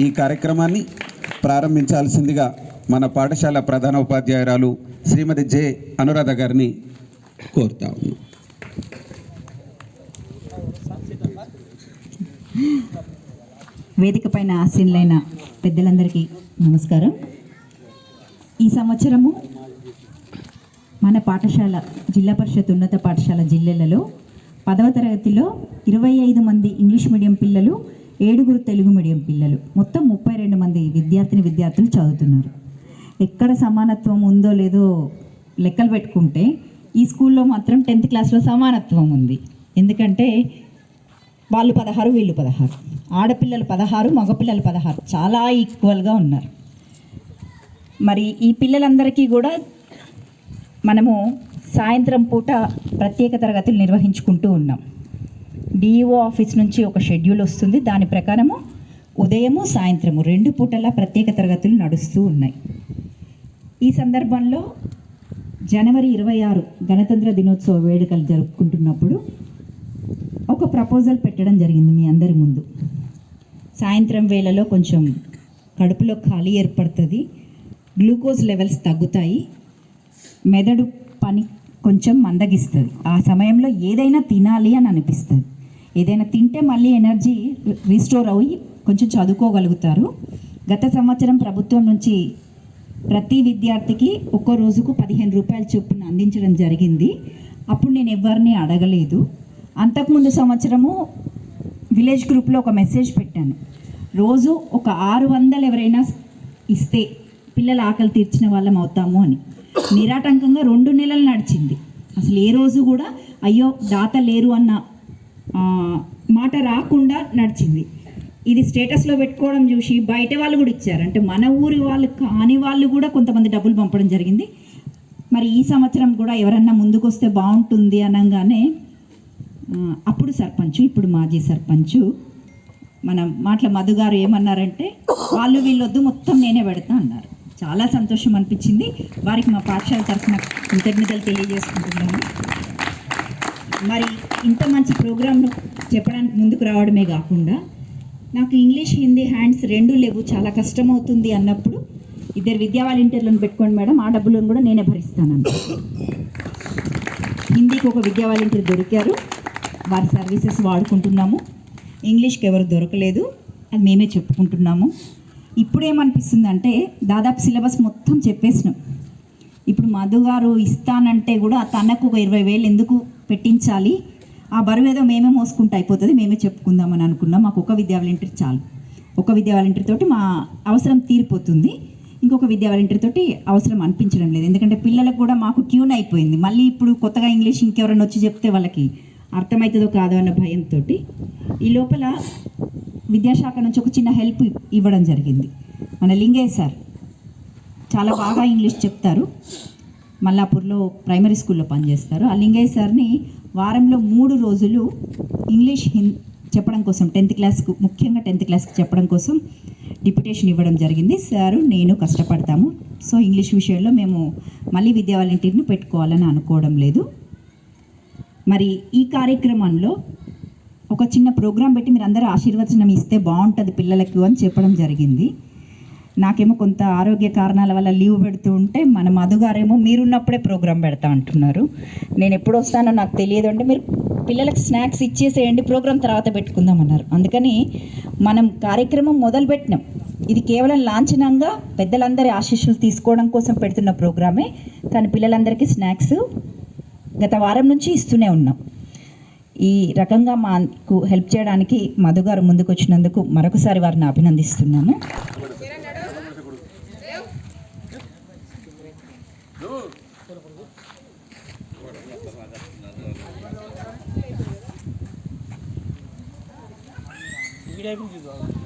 ఈ కార్యక్రమాన్ని ప్రారంభించాల్సిందిగా మన పాఠశాల ప్రధాన ఉపాధ్యాయురాలు శ్రీమతి జె. అనురాధ గారిని కోరుతా ఉన్నాం. వేదిక పైన ఆసీనులైన పెద్దలందరికీ నమస్కారం. ఈ సంవత్సరము మన పాఠశాల జిల్లా పరిషత్ ఉన్నత పాఠశాల జిల్లాలలో పదవ తరగతిలో ఇరవై ఐదు మంది ఇంగ్లీష్ మీడియం పిల్లలు ఏడుగురు తెలుగు మీడియం పిల్లలు. మొత్తం ముప్పై రెండు మంది విద్యార్థిని విద్యార్థులు చదువుతున్నారు. ఎక్కడ సమానత్వం ఉందో లేదో లెక్కలు పెట్టుకుంటే ఈ స్కూల్లో మాత్రం టెన్త్ క్లాస్లో సమానత్వం ఉంది. ఎందుకంటే వాళ్ళు పదహారు వీళ్ళు పదహారు. ఆడపిల్లలు పదహారు మగపిల్లలు పదహారు. చాలా ఈక్వల్గా ఉన్నారు. మరి ఈ పిల్లలందరికీ కూడా మనము సాయంత్రం పూట ప్రత్యేక తరగతులు నిర్వహించుకుంటూ ఉన్నాం. డిఈఓ ఆఫీస్ నుంచి ఒక షెడ్యూల్ వస్తుంది. దాని ప్రకారము ఉదయము సాయంత్రము రెండు పూటలా ప్రత్యేక తరగతులు నడుస్తూ ఉన్నాయి. ఈ సందర్భంలో జనవరి ఇరవై ఆరు గణతంత్ర దినోత్సవ వేడుకలు జరుపుకుంటున్నప్పుడు ఒక ప్రపోజల్ పెట్టడం జరిగింది మీ అందరి ముందు. సాయంత్రం వేళలో కొంచెం కడుపులో ఖాళీ ఏర్పడుతుంది. గ్లూకోజ్ లెవెల్స్ తగ్గుతాయి. మెదడు పని కొంచెం మందగిస్తుంది. ఆ సమయంలో ఏదైనా తినాలి అని అనిపిస్తుంది. ఏదైనా తింటే మళ్ళీ ఎనర్జీ రీస్టోర్ అయ్యి కొంచెం చదువుకోగలుగుతారు. గత సంవత్సరం ప్రభుత్వం నుంచి ప్రతి విద్యార్థికి ఒక్కో రోజుకు పదిహేను రూపాయల చొప్పున అందించడం జరిగింది. అప్పుడు నేను ఎవరిని అడగలేదు. అంతకుముందు సంవత్సరము విలేజ్ గ్రూప్లో ఒక మెసేజ్ పెట్టాను. రోజు ఒక ఆరు వందలు ఎవరైనా ఇస్తే పిల్లల ఆకలి తీర్చిన వాళ్ళం అవుతాము అని. నిరాటంకంగా రెండు నెలలు నడిచింది. అసలు ఏ రోజు కూడా అయ్యో దాత లేరు అన్న మాట రాకుండా నడిచింది. ఇది స్టేటస్లో పెట్టుకోవడం చూసి బయట వాళ్ళు కూడా ఇచ్చారు. అంటే మన ఊరి వాళ్ళు కాని వాళ్ళు కూడా కొంతమంది డబ్బులు పంపడం జరిగింది. మరి ఈ సంవత్సరం కూడా ఎవరన్నా ముందుకు వస్తే బాగుంటుంది అనగానే అప్పుడు సర్పంచ్ ఇప్పుడు మాజీ సర్పంచ్ మన మాటల మధు గారు ఏమన్నారంటే వాళ్ళు వీళ్ళొద్దు మొత్తం నేనే పెడతా అన్నారు. చాలా సంతోషం అనిపించింది. వారికి మా పాఠశాల తరఫున కృతజ్ఞతలు తెలియజేసుకుంటున్నాను. మరి ఇంత మంచి ప్రోగ్రామ్ను చెప్పడానికి ముందుకు రావడమే కాకుండా నాకు ఇంగ్లీష్ హిందీ హ్యాండ్స్ రెండు లేవు చాలా కష్టమవుతుంది అన్నప్పుడు ఇద్దరు విద్యా వాలంటీర్లను పెట్టుకోండి మేడం ఆ డబ్బులను కూడా నేనే భరిస్తాను. హిందీకి ఒక విద్యా వాలంటీర్ దొరికారు వారి సర్వీసెస్ వాడుకుంటున్నాము. ఇంగ్లీష్కి ఎవరు దొరకలేదు అది మేమే చెప్పుకుంటున్నాము. ఇప్పుడేమనిపిస్తుందంటే అంటే దాదాపు సిలబస్ మొత్తం చెప్పేసినాం. ఇప్పుడు మధు గారు ఇస్తానంటే కూడా తనకు ఒక ఇరవై వేలు ఎందుకు పెట్టించాలి? ఆ బరువు ఏదో మేమే మోసుకుంటూ అయిపోతుంది మేమే చెప్పుకుందామని అనుకున్నాం. మాకు ఒక విద్యా వాలంటీర్ చాలు. ఒక విద్యా వాలంటీర్ తోటి మా అవసరం తీరిపోతుంది. ఇంకొక విద్యా వాలంటీర్ తోటి అవసరం అనిపించడం లేదు. ఎందుకంటే పిల్లలకు కూడా మాకు ట్యూన్ అయిపోయింది. మళ్ళీ ఇప్పుడు కొత్తగా ఇంగ్లీష్ ఇంకెవరైనా వచ్చి చెప్తే వాళ్ళకి అర్థమవుతుందో కాదో అన్న భయంతో ఈ లోపల విద్యాశాఖ నుంచి ఒక చిన్న హెల్ప్ ఇవ్వడం జరిగింది. మన లింగయ్య సార్. చాలా బాగా ఇంగ్లీష్ చెప్తారు. మల్లాపూర్లో ప్రైమరీ స్కూల్లో పనిచేస్తారు. ఆ లింగయ్య సార్ని వారంలో మూడు రోజులు ఇంగ్లీష్ హిం చెప్పడం కోసం టెన్త్ క్లాస్కు ముఖ్యంగా టెన్త్ క్లాస్కి చెప్పడం కోసం డిప్యుటేషన్ ఇవ్వడం జరిగింది. సారు నేను కష్టపడతాము. సో ఇంగ్లీష్ విషయంలో మేము మళ్ళీ విద్యా వాలంటీర్ని పెట్టుకోవాలని అనుకోవడం లేదు. మరి ఈ కార్యక్రమంలో ఒక చిన్న ప్రోగ్రాం పెట్టి మీరు అందరూ ఆశీర్వచనం ఇస్తే బాగుంటుంది పిల్లలకు అని చెప్పడం జరిగింది. నాకేమో కొంత ఆరోగ్య కారణాల వల్ల లీవ్ పెడుతూ ఉంటే మన మధుగారేమో మీరున్నప్పుడే ప్రోగ్రాం పెడతా అంటున్నారు. నేను ఎప్పుడు వస్తానో నాకు తెలియదు అంటే మీరు పిల్లలకు స్నాక్స్ ఇచ్చేసేయండి ప్రోగ్రాం తర్వాత పెట్టుకుందాం అన్నారు. అందుకని మనం కార్యక్రమం మొదలు పెట్టినాం. ఇది కేవలం లాంఛనంగా పెద్దలందరి ఆశీస్సులు తీసుకోవడం కోసం పెడుతున్న ప్రోగ్రామే కానీ పిల్లలందరికీ స్నాక్స్ గత వారం నుంచి ఇస్తూనే ఉన్నాం. ఈ రకంగా మాకు హెల్ప్ చేయడానికి మధు గారు ముందుకు వచ్చినందుకు మరొకసారి వారిని అభినందిస్తున్నాము इकडे ऐकून घेतो